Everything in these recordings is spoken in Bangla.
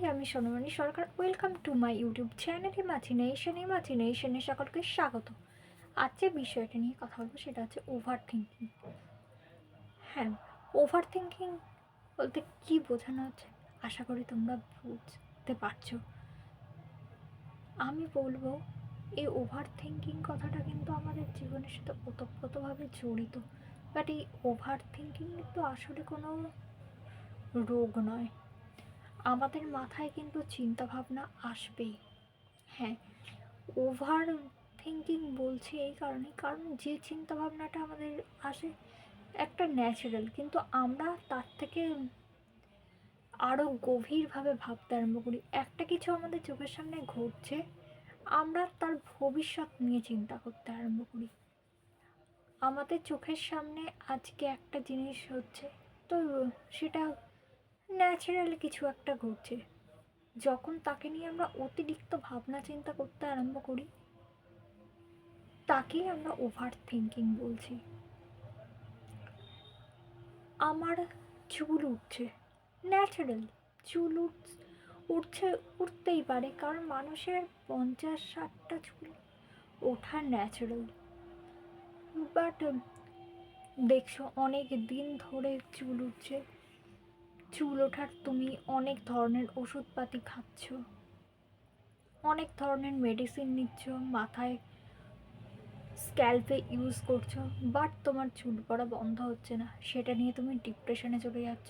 হাই আমি Sonmoni Sarkar. Welcome to my YouTube channel imagination ইমাজিনেশনে সকলকে স্বাগত। আজ যে বিষয়টা নিয়ে কথা বলব সেটা হচ্ছে ওভার থিঙ্কিং হ্যাঁ ওভার থিঙ্কিং বলতে কী বোঝানো হচ্ছে? আশা করি তোমরা বুঝতে পারছ। আমি বলব, এই ওভার থিঙ্কিং কথাটা কিন্তু আমাদের জীবনের সাথে ওতপ্রোতভাবে জড়িত। বাট এই ওভার থিঙ্কিং তো আসলে কোনো রোগ নয়। আমাদের মাথায় কিন্তু চিন্তাভাবনা আসবেই। হ্যাঁ ওভার থিঙ্কিং বলছি এই কারণে কারণ যে চিন্তাভাবনাটা আমাদের আসে একটা ন্যাচারাল কিন্তু আমরা তার থেকে আরও গভীরভাবে ভাবতে আরম্ভ করি। একটা কিছু আমাদের চোখের সামনে ঘটছে, আমরা তার ভবিষ্যৎ নিয়ে চিন্তা করতে আরম্ভ করি। আমাদের চোখের সামনে আজকে একটা জিনিস হচ্ছে, তো সেটা ন্যাচারাল কিছু একটা ঘটছে। যখন তাকে নিয়ে আমরা অতিরিক্ত ভাবনা চিন্তা করতে আরম্ভ করি, তাকেই আমরা ওভার থিঙ্কিং বলছি। আমার চুল উঠছে। ন্যাচারাল, চুল উঠ, উঠছে, উঠতেই পারে, কারণ মানুষের পঞ্চাশ ষাটটা চুল ওঠা ন্যাচারাল। বাট, দেখছ, অনেক দিন ধরে চুল উঠছে। চুল ওঠার তুমি অনেক ধরনের ওষুধপাতি খাচ্ছ। অনেক ধরনের মেডিসিন নিচ্ছ, মাথায় স্ক্যাল্পে ইউজ করছ বাট তোমার চুল পড়া বন্ধ হচ্ছে না। সেটা নিয়ে তুমি ডিপ্রেশনে চলে যাচ্ছ।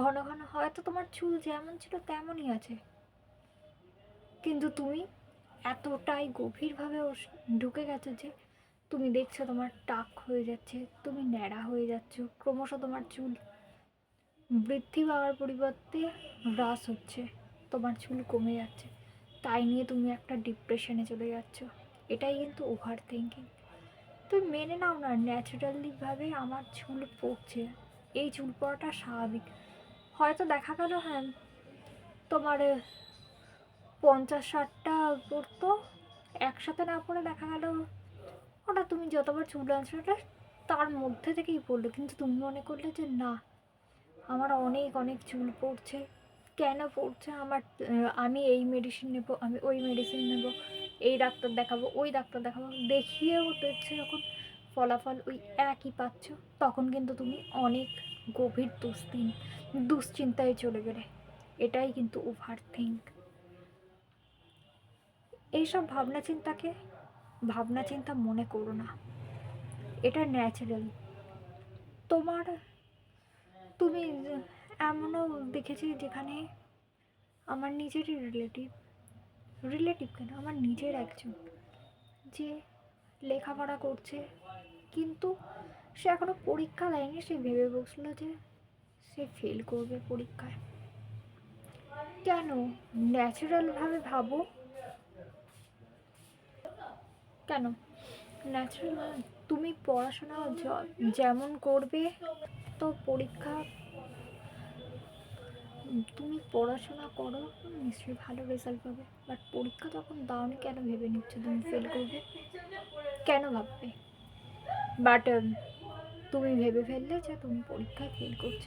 ঘন ঘন হয়তো তোমার চুল যেমন ছিল তেমনই আছে। কিন্তু তুমি এতটাই গভীরভাবে ঢুকে গেছো যে তুমি দেখছ তোমার টাক হয়ে যাচ্ছে, তুমি ন্যাড়া হয়ে যাচ্ছ, ক্রমশ তোমার চুল বৃদ্ধি পাওয়ার পরিবর্তে হ্রাস হচ্ছে। তোমার চুল কমে যাচ্ছে। তাই নিয়ে তুমি একটা ডিপ্রেশনে চলে যাচ্ছ। এটাই কিন্তু ওভার থিঙ্কিং তুমি মেনে নাও না ন্যাচারালিভাবে আমার চুল পড়ছে। এই চুল পড়াটা স্বাভাবিক। হয়তো দেখা গেল হ্যাঁ তোমার পঞ্চাশ ষাটটা পড়তো। একসাথে না পড়ে দেখা গেল ওটা তুমি যতবার চুল আনছো তার মধ্যে থেকেই পড়ল। কিন্তু তুমি মনে করলে যে না আমার অনেক অনেক চুল পড়ছে। কেন পড়ছে? আমার আমি এই মেডিসিন নেব, আমি ওই মেডিসিন নেব, এই ডাক্তার দেখাবো, ওই ডাক্তার দেখাবো। দেখিয়েও দেখছে যখন ফলাফল ওই একই পাচ্ছ, তখন কিন্তু তুমি অনেক গভীর দুশ্চিন, দুশ্চিন্তায় চলে গেলে। এটাই কিন্তু ওভার থিঙ্ক এইসব ভাবনা চিন্তাকে, ভাবনা চিন্তা মনে করো না। এটা ন্যাচারাল তোমার তুমি এমনও দেখেছি যেখানে আমার নিজেরই রিলেটিভ রিলেটিভ কেন? আমার নিজের একজন যে লেখাপড়া করছে, কিন্তু সে এখনও পরীক্ষা দেয়নি, সে ভেবে বসল যে সে ফেল করবে পরীক্ষায়। কেন? ন্যাচারালভাবে ভাবো কেন? ন্যাচারাল তুমি পড়াশোনা যেমন করবে পরীক্ষা। তুমি পড়াশোনা করো, নিশ্চয়ই ভালো রেজাল্ট পাবে। বাট পরীক্ষা যখন দাওনি কেন ভেবে নিচ্ছ? তুমি ফেল করবে? কেন ভাববে? বাট তুমি ভেবে ফেললে যে তুমি পরীক্ষায় ফেল করছ।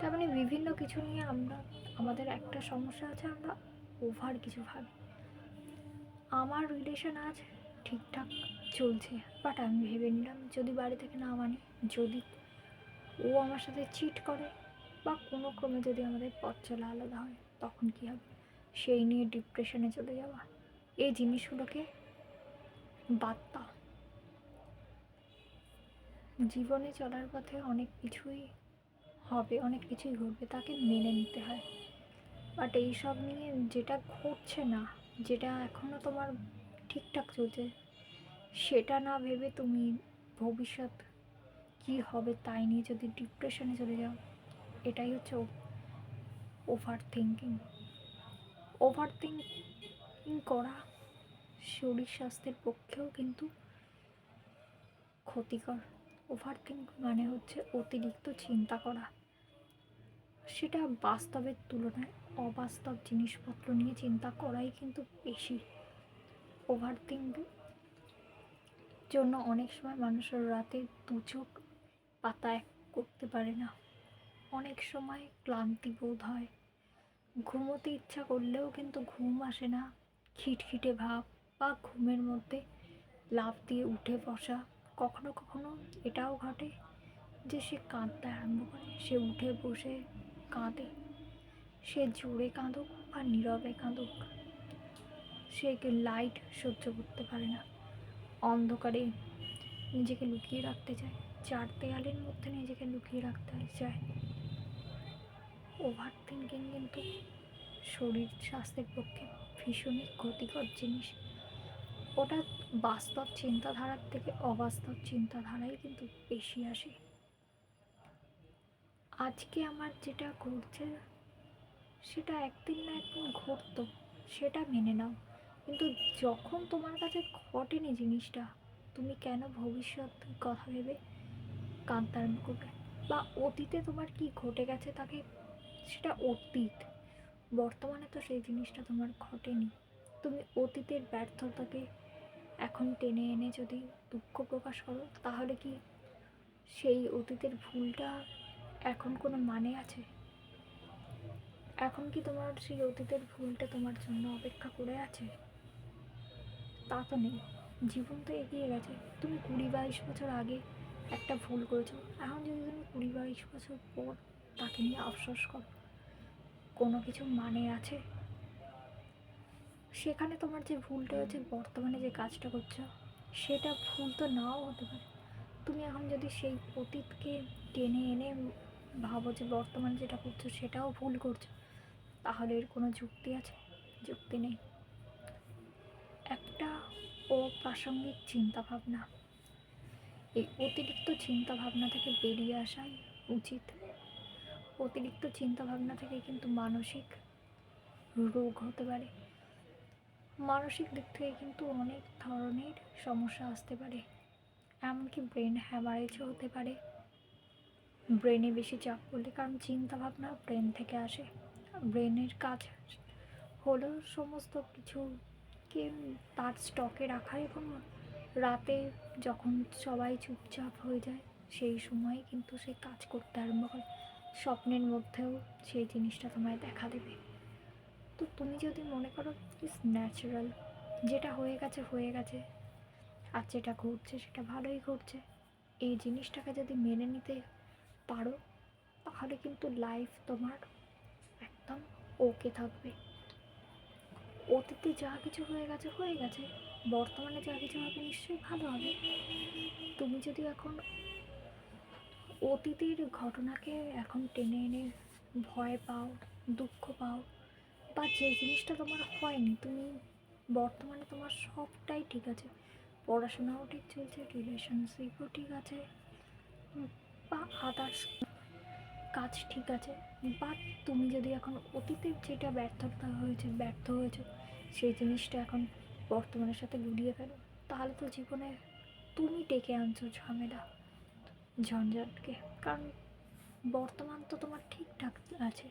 তার মানে বিভিন্ন কিছু নিয়ে আমরা, আমাদের একটা সমস্যা আছে, আমরা ওভার কিছু ভাবি। আমার রিলেশন আজ ঠিকঠাক চলছে বাট আমি ভেবে নিলাম যদি বাড়ি থেকে না মানে যদি ও আমার সাথে চিট করে বা কোনো ক্রমে যদি আমাদের পথ চলা আলাদা হয়, তখন কী হবে? সেই নিয়ে ডিপ্রেশনে চলে যাওয়া। এই জিনিসগুলোকে বাদ দাও। জীবনে চলার পথে অনেক কিছুই হবে, অনেক কিছুই ঘটবে, তাকে মেনে নিতে হয়। বাট এইসব নিয়ে যেটা ঘটছে না, যেটা এখনও তোমার ঠিকঠাক চলছে, সেটা না ভেবে তুমি ভবিষ্যৎ কী হবে তাই নিয়ে যদি ডিপ্রেশনে চলে যাও, এটাই হচ্ছে ওভার থিঙ্কিং ওভার থিঙ্কিং করা শরীর স্বাস্থ্যের পক্ষেও কিন্তু ক্ষতিকর। ওভার থিঙ্ক মানে হচ্ছে অতিরিক্ত চিন্তা করা। সেটা বাস্তবের তুলনায় অবাস্তব জিনিসপত্র নিয়ে চিন্তা করাই কিন্তু বেশি। ওভার থিঙ্ক জন্য অনেক সময় মানুষের রাতে দু চোখ পাতা এক করতে পারে না। অনেক সময় ক্লান্তি বোধ হয়। ঘুমোতে ইচ্ছা করলেও কিন্তু ঘুম আসে না। খিটখিটে ভাব বা ঘুমের মধ্যে লাফ দিয়ে উঠে বসা, কখনো কখনো এটাও ঘটে যে সে কাঁদতে আরম্ভ করে। সে উঠে বসে কাঁদে। সে জোরে কাঁদুক বা নীরবে কাঁদুক, সে লাইট সহ্য করতে পারে না। অন্ধকারে নিজেকে লুকিয়ে রাখতে চায়। চার দেয়ালের মধ্যে নিজেকে লুকিয়ে রাখতে হয় চায়। ওভার থিঙ্কিং কিন্তু শরীর স্বাস্থ্যের পক্ষে ভীষণই ক্ষতিকর জিনিস। ওটা বাস্তব চিন্তাধারার থেকে অবাস্তব চিন্তাধারাই কিন্তু বেশি আসে। আজকে আমার যেটা ঘটছে, সেটা একদিন না একদিন ঘটতো, সেটা মেনে নাও। কিন্তু যখন তোমার কাছে ঘটেনি জিনিসটা, তুমি কেন ভবিষ্যৎ কথা ভেবে আরম্ভ করবে বা অতীতে তোমার কি ঘটে গেছে তাকে? সেটা অতীত। বর্তমানে তো সেই জিনিসটা তোমার ঘটেনি। তুমি অতীতের ব্যর্থতাকে এখন টেনে এনে যদি দুঃখ প্রকাশ করো, তাহলে কি সেই অতীতের ভুলটা এখন কোনো মানে আছে? এখন কি তোমার সেই অতীতের ভুলটা তোমার জন্য অপেক্ষা করে আছে? তা তো নেই। জীবন তো এগিয়ে গেছে। তুমি কুড়ি বাইশ বছর আগে একটা ভুল করেছ। এখন যদি তুমি কুড়ি বাইশ বছর পর তাকে নিয়ে আফসোস করো, কোনো কিছু মানে আছে? সেখানে তোমার যে ভুলটা হয়েছে বর্তমানে যে কাজটা করছ, সেটা ভুল তো নাও হতে পারে। তুমি এখন যদি সেই অতীতকে টেনে এনে ভাবো যে বর্তমানে যেটা করছ, সেটাও ভুল করছ, তাহলে এর কোনো যুক্তি আছে? যুক্তি নেই। একটা অপ্রাসঙ্গিক চিন্তা ভাবনা এই অতিরিক্ত চিন্তা ভাবনা থেকে বেরিয়ে আসাই উচিত। অতিরিক্ত চিন্তা ভাবনা থেকে কিন্তু মানসিক রোগ হতে পারে। মানসিক দিক থেকে কিন্তু অনেক ধরনের সমস্যা আসতে পারে। এমনকি ব্রেন হ্যামারেজও হতে পারে। ব্রেনে বেশি চাপ পড়লে, কারণ চিন্তা ভাবনা ব্রেন থেকে আসে। ব্রেনের কাজ হলো সমস্ত কিছুকে তার স্টকে রাখা এবং রাতে যখন সবাই চুপচাপ হয়ে যায়, সেই সময় কিন্তু সে কাজ করতে আরম্ভ করে। স্বপ্নের মধ্যেও সেই জিনিসটা তোমায় দেখা দেবে। তো তুমি যদি মনে করো ইস ন্যাচারাল যেটা হয়ে গেছে হয়ে গেছে, আর যেটা ঘটছে, সেটা ভালোই ঘটছে, এই জিনিসটাকে যদি মেনে নিতে পারো, তাহলে কিন্তু লাইফ তোমার একদম ওকে থাকবে। অতীতে যা কিছু হয়ে গেছে হয়ে গেছে বর্তমানে যা কিছু হবে নিশ্চয়ই ভালো হবে। তুমি যদি এখন অতীতের ঘটনাকে এখন টেনে এনে ভয় পাও, দুঃখ পাও বা যে জিনিসটা তোমার হয়নি, তুমি বর্তমানে তোমার সবটাই ঠিক আছে। পড়াশোনাও ঠিক চলছে রিলেশনশিপও ঠিক আছে বা আদার্স কাজ ঠিক আছে বাট তুমি যদি এখন অতীতের যেটা ব্যর্থতা হয়েছে, ব্যর্থ হয়েছে, সেই জিনিসটা এখন বর্তমানের সাথে গুলিয়ে ফেলো। তাহলে তো জীবনে তুমি ডেকে আনছো ঝামেলা, ঝঞ্ঝাটকে। কারণ বর্তমান তো তোমার ঠিকঠাক আছে।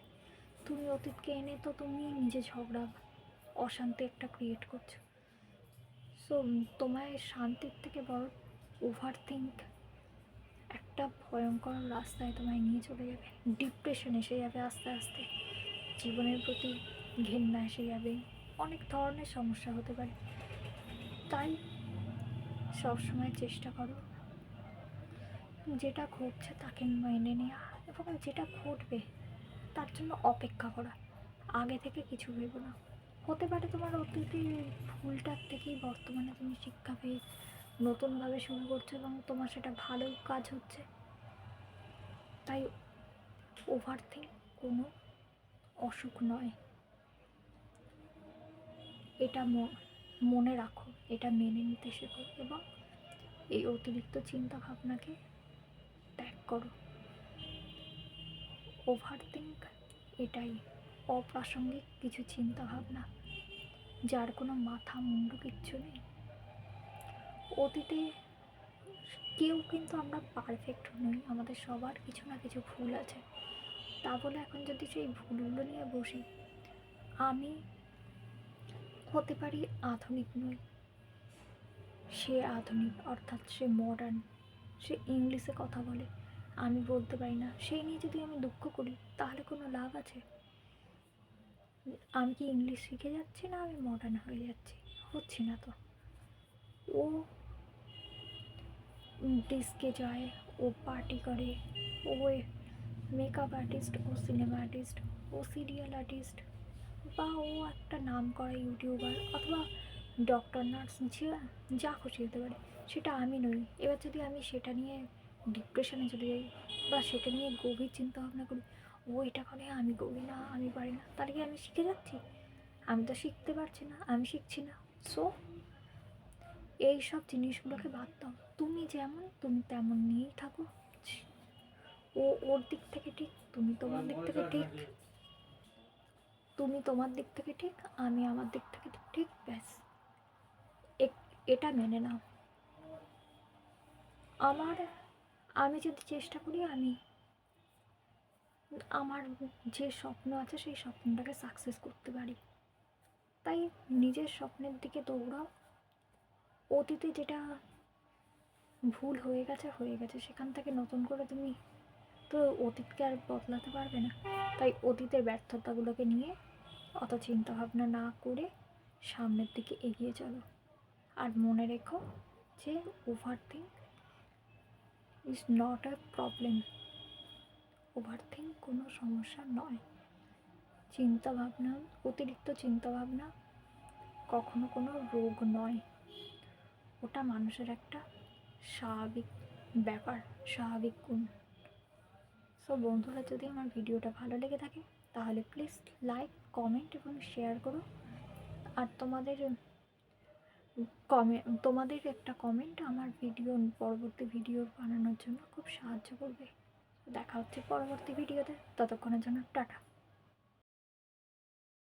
তুমি অতীতকে এনে তো তুমি নিজে ঝগড়া, অশান্তি একটা ক্রিয়েট করছ। সো তোমায় শান্তির থেকে বড় ওভার থিঙ্ক একটা ভয়ঙ্কর রাস্তায় তোমায় নিয়ে চলে যাবে। ডিপ্রেশন এসে যাবে আস্তে আস্তে। জীবনের প্রতি ঘেন্না এসে যাবে। অনেক ধরনের সমস্যা হতে পারে। তাই সবসময় চেষ্টা করো। যেটা ঘটছে তাকে মেনে নেওয়া এবং যেটা ঘটবে তার জন্য অপেক্ষা করা। আগে থেকে কিছু ভেবো না। হতে পারে তোমার অতীতের ভুলটার থেকেই বর্তমানে তুমি শিক্ষা পেয়ে নতুনভাবে শুরু করছ এবং তোমার সেটা ভালো কাজ হচ্ছে। তাই ওভার থিঙ্ক কোনো অসুখ নয়। এটা মনে রাখো, এটা মেনে নিতে শেখো এবং এই অতিরিক্ত চিন্তা ভাবনাকে ত্যাগ করো। ওভার থিঙ্ক এটাই অপ্রাসঙ্গিক কিছু চিন্তা ভাবনা যার কোনো মাথা মুন্ডু কিচ্ছু নেই। অতীতে কেউ কিন্তু আমরা পারফেক্ট নই, আমাদের সবার কিছু না কিছু ভুল আছে। তা বলে এখন যদি সেই ভুলগুলো নিয়ে বসি, আমি হতে পারি আধুনিক নই সে আধুনিক, অর্থাৎ সে মডার্ন সে ইংলিশে কথা বলে। আমি বলতে পারি না। সেই নিয়ে যদি আমি দুঃখ করি, তাহলে কোনো লাভ আছে? আমি কি ইংলিশ শিখে যাচ্ছি না আমি মডার্ন হয়ে যাচ্ছি? হচ্ছি না তো। ও ডিস্কে যায়, ও পার্টি করে, ও মেকআপ আর্টিস্ট ও সিনেমা আর্টিস্ট ও সিরিয়াল আর্টিস্ট বা ও একটা নাম করা ইউটিউবার অথবা ডক্টর নার্স যে যা খুশি হতে পারে, সেটা আমি নই। এবার যদি আমি সেটা নিয়ে ডিপ্রেশনে চলে যাই বা সেটা নিয়ে গভীর চিন্তা ভাবনা করি, ও এটা করে, আমি করি না, আমি পারি না, তাহলে কি আমি শিখে যাচ্ছি? আমি তো শিখতে পারছি না, আমি শিখছি না। সো এই সব জিনিসগুলোকে বাদ দাও। তুমি যেমন, তুমি তেমন নিয়েই থাকো। ও, ওর দিক থেকে ঠিক, তুমি তোমার দিক থেকে ঠিক। তুমি তোমার দিক থেকে ঠিক, আমি আমার দিক থেকে ঠিক, ব্যাস। এটা মেনে নাও। আমার, আমি যদি চেষ্টা করি, আমি আমার যে স্বপ্ন আছে, সেই স্বপ্নটাকে সাকসেস করতে পারি। তাই নিজের স্বপ্নের দিকে দৌড়াও। অতীতে যেটা ভুল হয়ে গেছে হয়ে গেছে। সেখান থেকে নতুন করে তুমি তো অতীতকে আর বদলাতে পারবে না। তাই অতীতের ব্যর্থতাগুলোকে নিয়ে অত চিন্তা ভাবনা না করে সামনের দিকে এগিয়ে চলো। আর মনে রেখো যে overthink is not a problem overthink কোনো সমস্যা নয়। চিন্তা ভাবনা অতিরিক্ত চিন্তা ভাবনা কখনো কোনো রোগ নয়। ওটা মানুষের একটা স্বাভাবিক ব্যাপার, স্বাভাবিক গুণ। সো বন্ধুরা, যদি আমার ভিডিওটা ভালো লেগে থাকে তাহলে প্লিজ লাইক কমেন্ট এবং শেয়ার করো। আর তোমাদের কমে তোমাদের একটা কমেন্ট আমার ভিডিও পরবর্তী ভিডিও বানানোর জন্য খুব সাহায্য করবে। দেখা হচ্ছে পরবর্তী ভিডিওতে ততক্ষণের জন্য টাটা।